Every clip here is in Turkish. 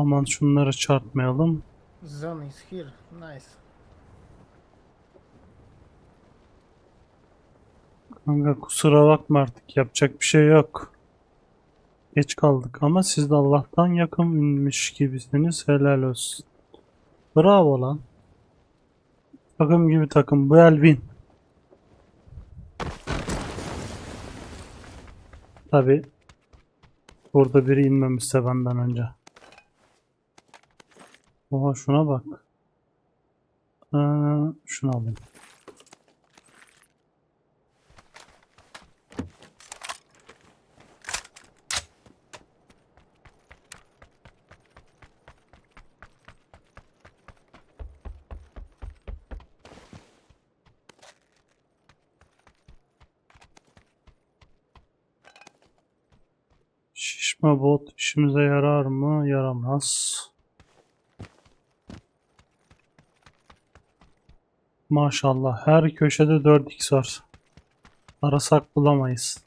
Aman şunları çarpmayalım. Zone is here. Nice. Kanka kusura bakma artık yapacak bir şey yok. Geç kaldık ama siz de Allah'tan yakınmış gibisiniz helal olsun. Bravo lan. Takım gibi takım bu Elvin. Tabi burada biri inmemişse benden önce. Oha şuna bak. Ee, şunu alayım. Şişme bot işimize yarar mı? Yaramaz. Maşallah her köşede 4x var. Arasak bulamayız.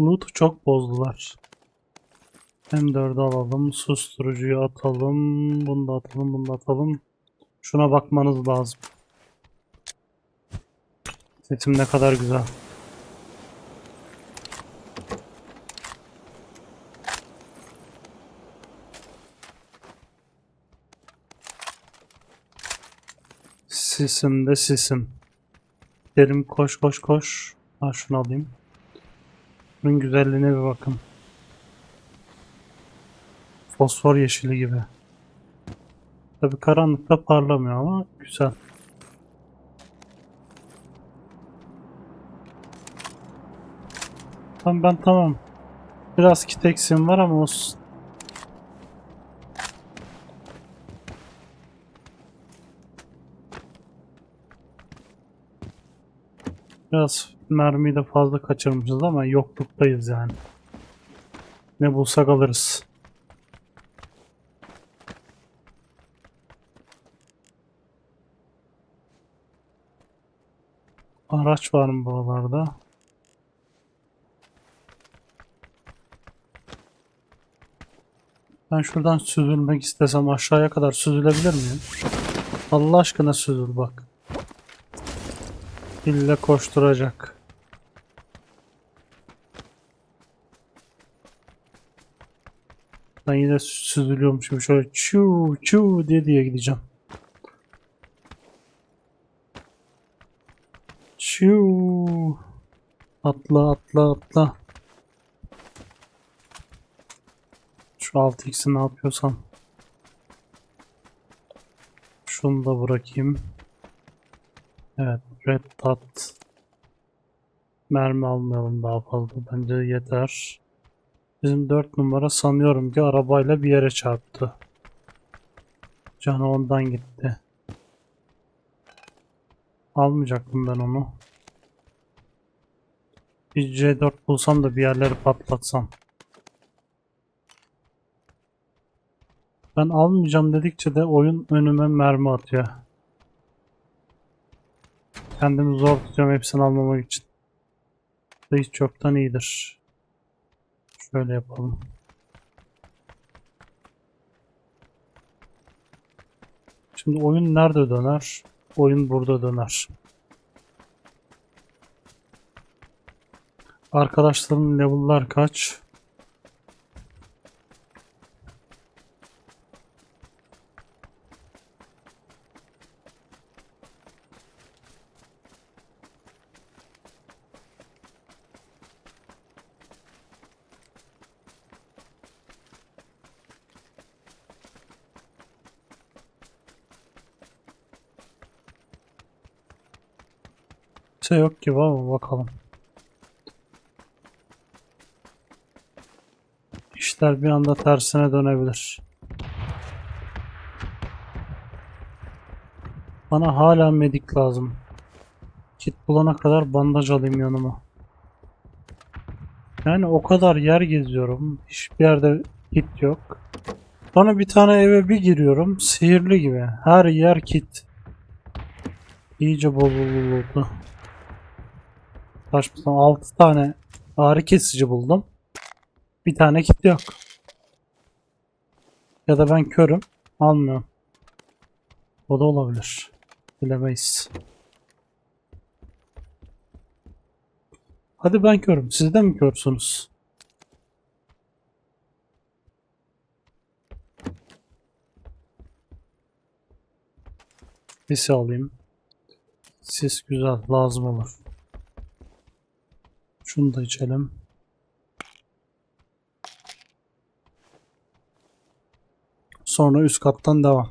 Loot'u çok bozdular. M4'ü alalım. Susturucuyu atalım. Bunu da atalım. Bunu da atalım. Şuna bakmanız lazım. Setim ne kadar güzel. Sisim de sisim. Derim koş koş koş. Ha şunu alayım. Bunun güzelliğine bir bakın. Fosfor yeşili gibi. Tabi karanlıkta parlamıyor ama güzel. Tamam ben tamam. Biraz kit var ama olsun. Biraz mermiyi de fazla kaçırmışız ama yokluktayız yani. Ne bulsak alırız. Araç var mı buralarda? Ben şuradan süzülmek istesem aşağıya kadar süzülebilir miyim? Allah aşkına süzül bak. İlle koşturacak. Ben yine süzülüyormuşum şöyle çuu çuu diye diye gideceğim. Çuu. Atla atla atla. Şu 6x'i ne yapıyorsam. Şunu da bırakayım. Evet, red dot. Mermi almayalım daha fazla. Bence yeter. Bizim 4 numara sanıyorum ki arabayla bir yere çarptı. Canı ondan gitti. Almayacaktım ben onu. Bir C4 bulsam da bir yerleri patlatsam. Ben almayacağım dedikçe de oyun önüme mermi atıyor. Kendimi zor tutuyorum hepsini almamak için. Bu Hiç çoktan iyidir. Şöyle yapalım. Şimdi oyun nerede döner? Oyun burada döner. Arkadaşların level'lar kaç? Şey yok gibi ama bakalım. İşler bir anda tersine dönebilir. Bana hala medik lazım. Kit bulana kadar bandaj alayım yanıma. Yani o kadar yer geziyorum. Hiçbir yerde kit yok. Sonra bir tane eve bir giriyorum. Sihirli gibi. Her yer kit. İyice bozuldu. Saçma 6 tane ağrı kesici buldum. Bir tane kit yok. Ya da ben körüm. Almıyorum. O da olabilir. Bilemeyiz. Hadi ben körüm. Siz de mi körsünüz? Sis alayım. Sis güzel. Lazım olur. Şunu da içelim. Sonra üst kattan devam.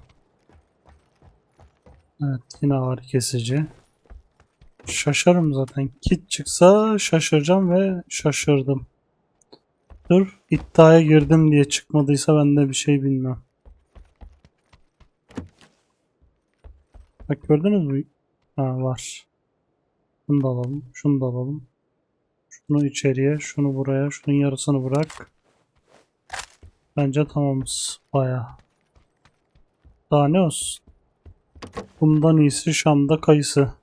Evet yine ağrı kesici. Şaşarım zaten. Kit çıksa şaşıracağım ve şaşırdım. Dur iddiaya girdim diye çıkmadıysa ben de bir şey bilmem. Bak gördünüz mü? Ha var. Şunu da alalım. Şunu da alalım. Şunu içeriye, şunu buraya, şunun yarısını bırak. Bence tamamız. Bayağı. Daha ne olsun? Bundan iyisi Şam'da kayısı.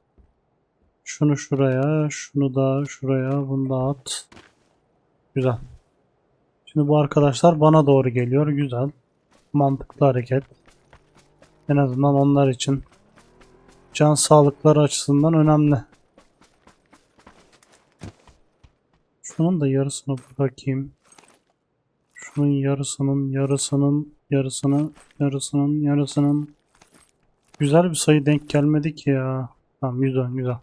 Şunu şuraya, şunu da şuraya, bunu da at. Güzel. Şimdi bu arkadaşlar bana doğru geliyor. Güzel. Mantıklı hareket. En azından onlar için can sağlıkları açısından önemli. Şunun da yarısını bırakayım. Şunun yarısının, yarısının, yarısını, yarısının, yarısının. Güzel bir sayı denk gelmedi ki ya. Tamam güzel güzel.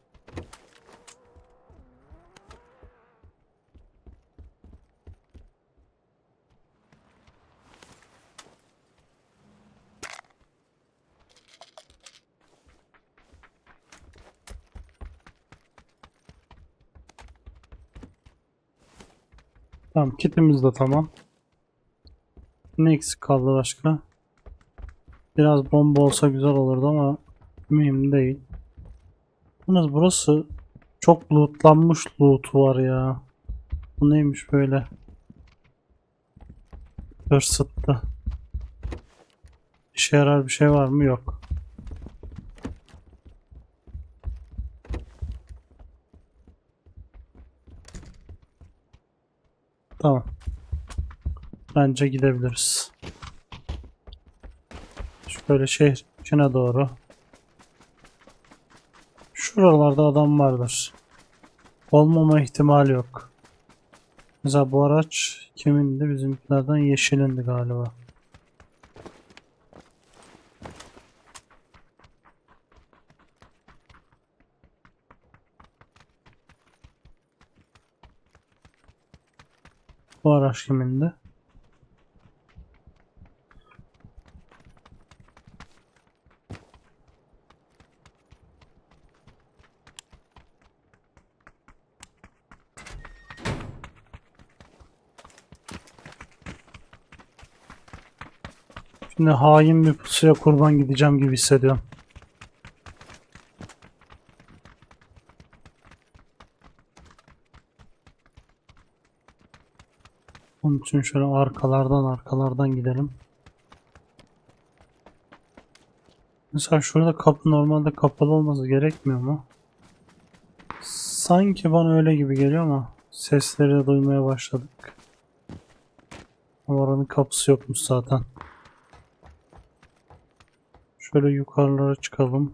Tamam kitimiz de tamam. Ne eksik kaldı başka? Biraz bomba olsa güzel olurdu ama mühim değil. Yalnız burası çok lootlanmış loot var ya. Bu neymiş böyle? Hırsıttı. İşe yarar bir şey var mı? Yok. Tamam. Bence gidebiliriz. Şöyle şehir içine doğru. Şuralarda adam vardır. Olmama ihtimali yok. Mesela bu araç kimindi? Bizimkilerden yeşilindi galiba. Bu araç kimindi? Şimdi hain bir pusuya kurban gideceğim gibi hissediyorum. İçin şöyle arkalardan arkalardan gidelim. Mesela şurada kapı normalde kapalı olması gerekmiyor mu? Sanki bana öyle gibi geliyor ama sesleri de duymaya başladık. Oranın kapısı yokmuş zaten. Şöyle yukarılara çıkalım.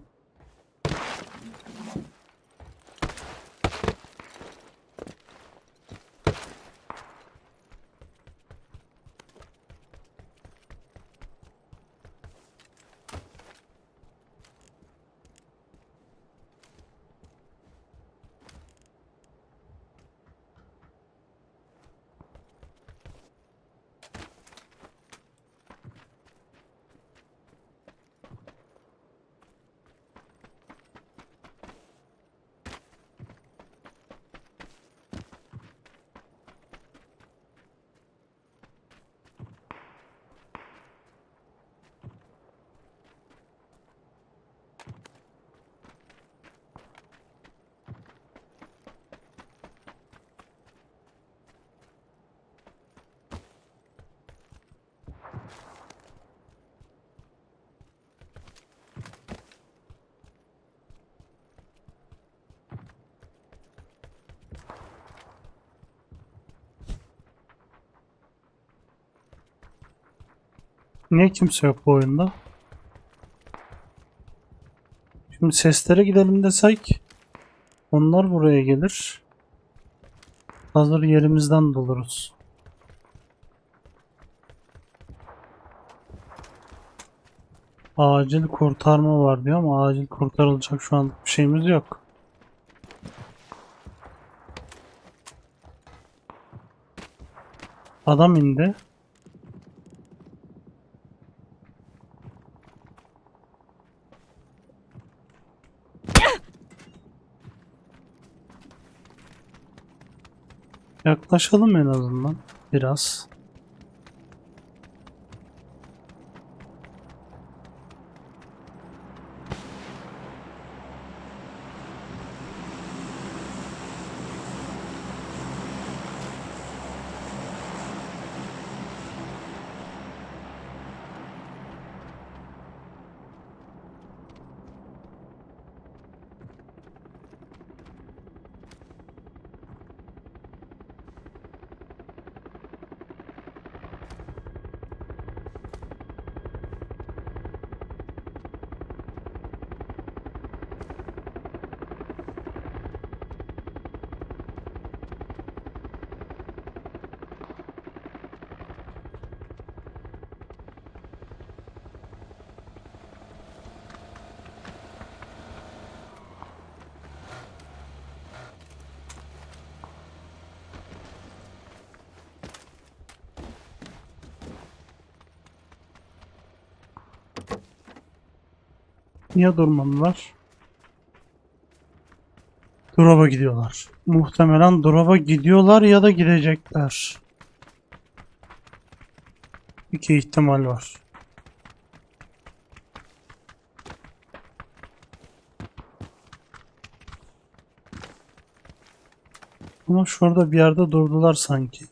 Niye kimse yok bu oyunda? Şimdi seslere gidelim desek onlar buraya gelir. Hazır yerimizden buluruz. Acil kurtarma var diyor ama acil kurtarılacak şu an bir şeyimiz yok. Adam indi. Yaklaşalım en azından biraz. Niye durmadılar? Drop'a gidiyorlar. Muhtemelen drop'a gidiyorlar ya da gidecekler. İki ihtimal var. Ama şurada bir yerde durdular sanki.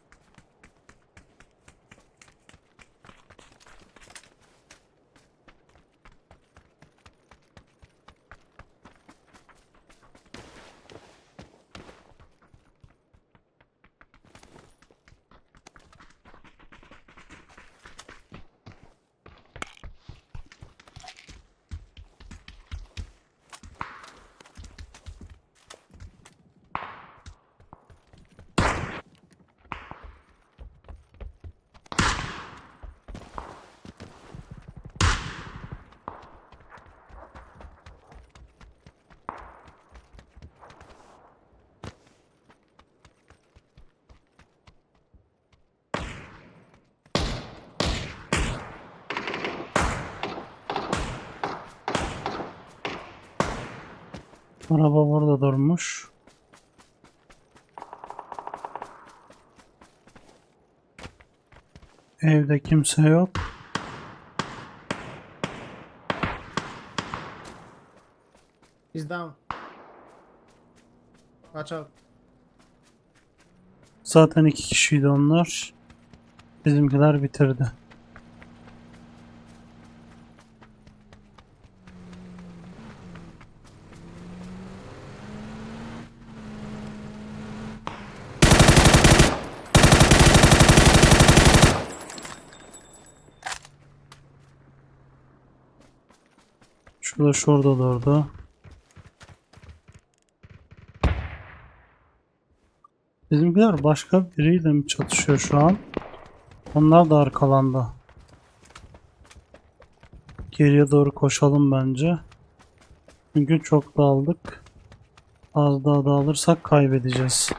Araba burada durmuş. Evde kimse yok. He's down. Watch out. Zaten iki kişiydi onlar. Bizimkiler bitirdi. Şurada şurada durdu. Bizimkiler başka biriyle mi çatışıyor şu an? Onlar da arkalandı. Geriye doğru koşalım bence. Çünkü çok dağıldık. Az daha dağılırsak kaybedeceğiz.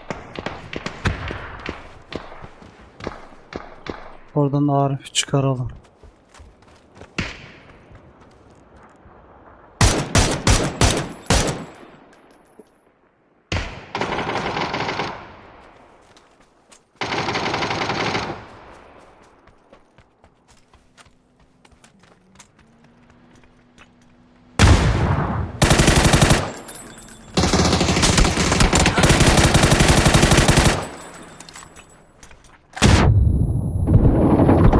Oradan Arif'i çıkaralım.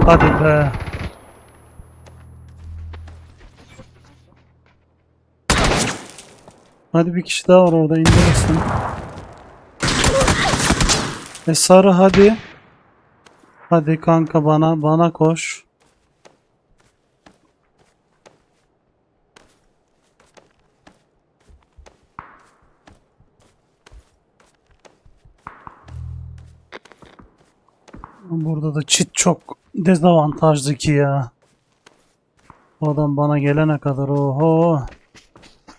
Hadi be. Hadi bir kişi daha var orada indirirsin. E sarı hadi. Hadi kanka bana bana koş. Burada da çit çok dezavantajlı ki ya. O adam bana gelene kadar oho.